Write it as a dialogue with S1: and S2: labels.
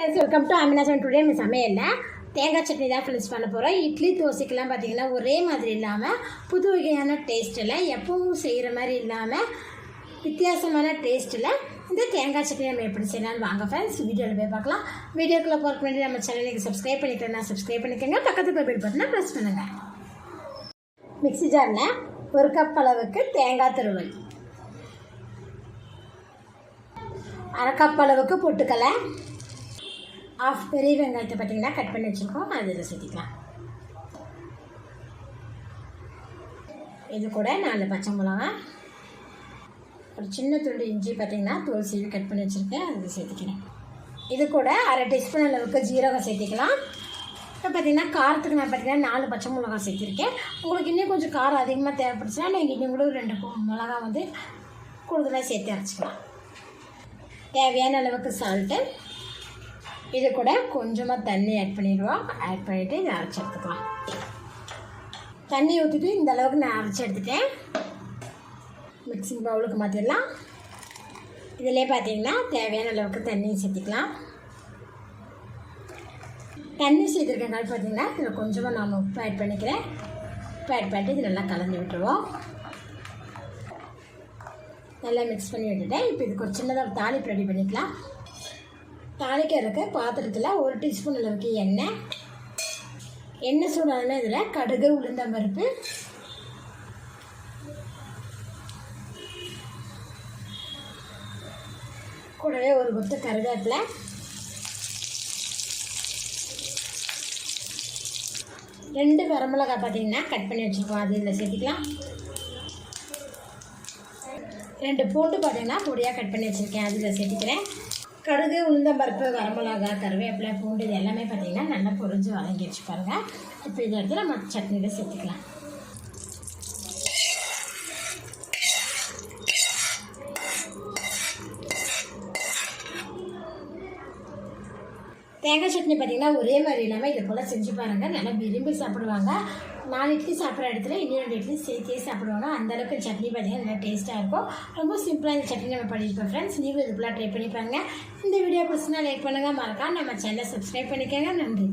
S1: Welcome to அமினாசன் today நம்ம சமையலில் தேங்காய் சட்னி தான் ஃப்ரெண்ட்ஸ் பண்ண போகிறோம் இட்லி தோசைக்கெல்லாம் பார்த்திங்கன்னா ஒரே மாதிரி இல்லாமல் புது வகையான டேஸ்ட்டில் எப்பவும் செய்கிற மாதிரி இல்லாமல் வித்தியாசமான டேஸ்ட்டில் இந்த தேங்காய் சட்னி நம்ம எப்படி செய்யலாம்னு வாங்க ஃப்ரெண்ட்ஸ் வீடியோவில் போய் பார்க்கலாம். வீடியோக்குள்ளே போகிறக்கு முன்னாடி நம்ம சேனலுக்கு சப்ஸ்கிரைப் பண்ணிக்கிறேன் சப்ஸ்கிரைப் பண்ணிக்கோங்க. பக்கத்துக்கு பில் பட்டனை ப்ரெஸ் பண்ணுங்கள் மிக்ஸி ஜாரில் ஒரு கப் அளவுக்கு தேங்காய் துருவல். அரை கப் அளவுக்கு பொட்டுக்கலை ஆஃப் பெரிய வெங்காயத்தை பார்த்தீங்கன்னா கட் பண்ணி வச்சுருக்கோம். அதில் சேர்த்திக்கலாம் இது கூட நாலு பச்சை மிளகா ஒரு சின்ன துண்டு இஞ்சி பார்த்தீங்கன்னா தோல் சீவி கட் பண்ணி வச்சுருக்கேன். அது சேர்த்துக்கிறேன். இது கூட அரை டீஸ்பூன் அளவுக்கு ஜீரகம் சேர்த்திக்கலாம். இப்போ பார்த்தீங்கன்னா காரத்துக்கு நான் பார்த்தீங்கன்னா நாலு பச்சை மிளகா சேர்த்துருக்கேன். உங்களுக்கு இன்னும் கொஞ்சம் காரம் அதிகமாக தேவைப்படுச்சுன்னா நீங்கள் இன்னும் கூட ரெண்டு மிளகா வந்து கூடுதலாக சேர்த்து அரைச்சிக்கலாம். தேவையான அளவுக்கு சால்ட்டு இது கூட கொஞ்சமாக தண்ணி ஆட் பண்ணிடுவோம். ஆட் பண்ணிவிட்டு இதை அரைச்சி எடுத்துக்கலாம். தண்ணி ஊற்றிட்டு இந்த அளவுக்கு நான் அரைச்சி எடுத்துட்டேன். மிக்சிங் பவுலுக்கு மாற்றிடலாம் இதிலே பார்த்தீங்கன்னா தேவையான அளவுக்கு தண்ணி சேர்த்திக்கலாம். தண்ணி சேர்த்துருக்கனால பார்த்தீங்கன்னா இதில் கொஞ்சமாக நான் உப்பு ஆட் பண்ணிக்கிறேன். உப்பு ஆட் பண்ணிட்டு இது நல்லா கலந்து விட்டுருவோம். நல்லா மிக்ஸ் பண்ணி விட்டுட்டேன். இப்போ இதுக்கு ஒரு சின்னதாக ஒரு தாளிப்பு ரெடி பண்ணிக்கலாம். தாளிக்கிறதுக்கு பாத்திரத்தில் ஒரு டீஸ்பூன் அளவுக்கு எண்ணெய். எண்ணெய் சூடான இதில் கடுகு உளுந்தம் பருப்பு. கூடவே ஒரு கொத்து கருவேப்பிலை. ரெண்டு வரமிளகாய் பார்த்தீங்கன்னா கட் பண்ணி வச்சுருக்கோம். அது இதில் சேர்த்துக்கலாம். ரெண்டு பூண்டு பார்த்தீங்கன்னா பொடியாக கட் பண்ணி வச்சுருக்கேன். அதில் சேர்த்துக்கிறேன். கடுகு உளுந்தம்பருப்பு வரமிளகா கருவேப்பிலை பூண்டு இது எல்லாமே பார்த்தீங்கன்னா நல்லா பொறிஞ்சு வதங்கி வச்சு பாருங்கள் இப்போ இதை எடுத்து நம்ம சட்னியில் சேர்த்துக்கலாம். தேங்காய் சட்னி பார்த்தீங்கன்னா ஒரே மாதிரி இல்லாமல் இதை போல் செஞ்சு பாருங்கள் நல்லா விரும்பி சாப்பிடுவாங்க. நாலு இட்லி சாப்பிட்ற இடத்துல இன்னும் ரெண்டு இட்லி சேர்த்தே சாப்பிடுவாங்க. அந்த அளவுக்கு சட்னி பார்த்தீங்கன்னா நல்லா டேஸ்ட்டாக இருக்கும். ரொம்ப சிம்பிளாக இந்த சட்னி நம்ம பண்ணியிருக்கோம் ஃப்ரெண்ட்ஸ் நீங்களும் இது ட்ரை பண்ணி பாருங்கள் இந்த வீடியோ பிடிச்சினா லைக் பண்ணுங்கள் மறக்காம நம்ம சேனலை சப்ஸ்கிரைப் பண்ணிக்கோங்க. நன்றி.